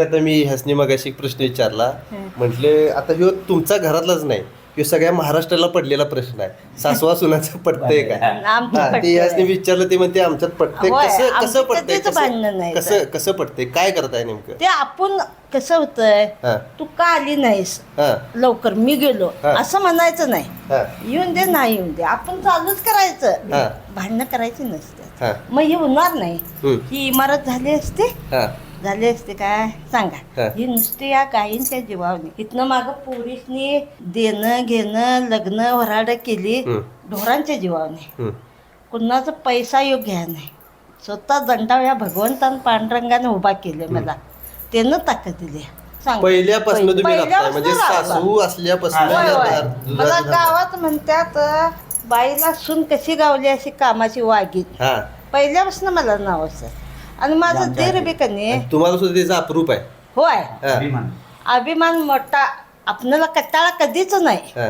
आता मी ह्यासनी मगाशी एक प्रश्न विचारला. म्हटले आता ह्यो तुमचा घरातलाच नाही ह्यो सगळ्या महाराष्ट्राला पडलेला प्रश्न आहे. सासवा सुनाचं पडतंय का? आमचं हा, ते. ह्यासनी विचारलं ते म्हणते आमच्यात पडतंय. होय, कसं कसं आमचं पडतंय भांडणं नाही कसं कसं पडतंय? काय करताय नेमकं? ते आपण कसं होतंय हा. तू का आली नाहीस? हा. लवकर मी गेलो. हा. असं म्हणायचं नाही. हा. येऊन दे नाही येऊन दे. आपण चालूच करायचं. भांडणं करायची नसते. हा. मग हे होणार नाही. हम्म. ही इमारत झाली असते. हा. झाली असते काय. सांगा. ही. नुसती या गायींच्या जीवावनी इथनं मागं पोरीसनी देणं घेणं लग्न वराड केली. ढोरांच्या जीवावनी. कुणाचा पैसा योग्य नाही. स्वतः दंडाव या भगवंतान पांडुरंगाने उभा केले मला. त्यानं ताकद दिली. पहिल्यापासून म्हणजे. सासू असल्यापासून मला. गावात म्हणतात बाईला सून कशी गावली अशी कामाची वागीत हा. पहिल्यापासून मला नाव असं. आणि माझं दीर बी कनी तुम्हाला सुद्धा त्याचा अप्रूप आहे. होय. हा. अभिमान. मोठा. आपल्याला कटाळा कधीच नाही. हा.